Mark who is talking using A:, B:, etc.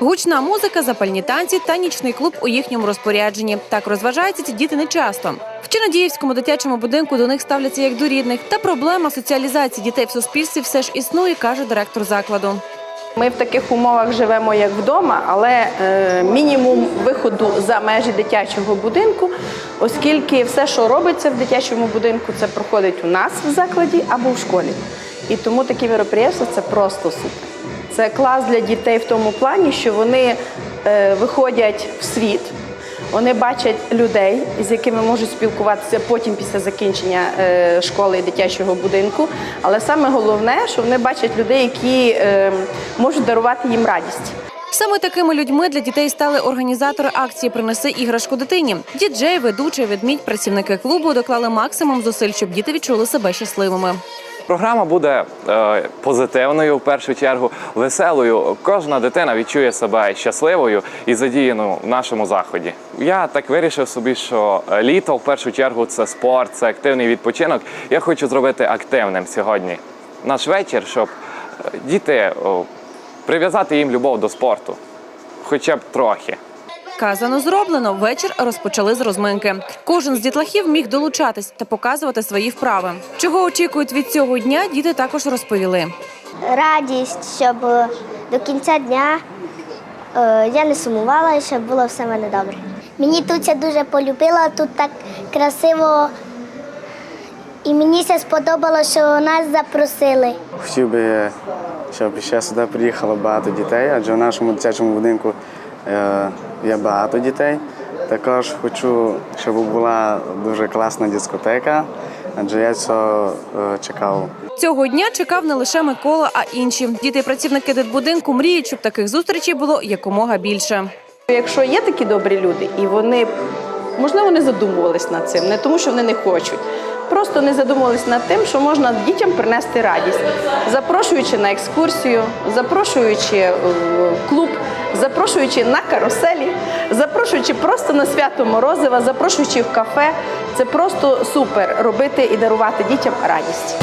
A: Гучна музика, запальні танці та нічний клуб у їхньому розпорядженні. Так розважаються ці діти нечасто. В Чинодіївському дитячому будинку до них ставляться як до рідних. Та проблема соціалізації дітей в суспільстві все ж існує, каже директор закладу.
B: Ми в таких умовах живемо як вдома, але е, мінімум виходу за межі дитячого будинку, оскільки все, що робиться в дитячому будинку, це проходить у нас в закладі або в школі. І тому такі мероприємства це просто супер. Це клас для дітей в тому плані, що вони е, виходять в світ, вони бачать людей, з якими можуть спілкуватися потім після закінчення е, школи і дитячого будинку. Але саме головне, що вони бачать людей, які е, можуть дарувати їм радість.
A: Саме такими людьми для дітей стали організатори акції Принеси іграшку дитині. Діджей, ведучий, ведмідь, працівники клубу доклали максимум зусиль, щоб діти відчули себе щасливими.
C: Програма буде е, позитивною в першу чергу, веселою. Кожна дитина відчує себе щасливою і задіяною в нашому заході. Я так вирішив собі, що е, літо в першу чергу це спорт, це активний відпочинок. Я хочу зробити активним сьогодні наш вечір, щоб е, діти прив'язати їм любов до спорту, хоча б трохи.
A: Казано зроблено. Вечір розпочали з розминки. Кожен з дітлахів міг долучатись та показувати свої вправи. Чого очікують від цього дня, діти також розповіли.
D: радість, щоб до кінця дня е, я не сумувала і щоб було все в мене добре. Мені тут це дуже полюбила, тут так красиво. І мені це сподобалося, що нас запросили.
E: Хотів би, щоб ще сюди приїхало багато дітей, адже в нашому дитячому будинку є багато дітей. Також хочу, щоб була дуже класна дискотека, адже я цього е, чекав.
A: Цього дня чекав не лише Микола, а інші діти і працівники дитбудинку мріють, щоб таких зустрічей було якомога більше.
B: Якщо є такі добрі люди, і вони можливо не задумувались над цим, не тому, що вони не хочуть. Просто не задумувались над тим, що можна дітям принести радість, запрошуючи на екскурсію, запрошуючи в клуб, запрошуючи на каруселі, запрошуючи просто на свято Морозива, запрошуючи в кафе. Це просто супер робити і дарувати дітям радість.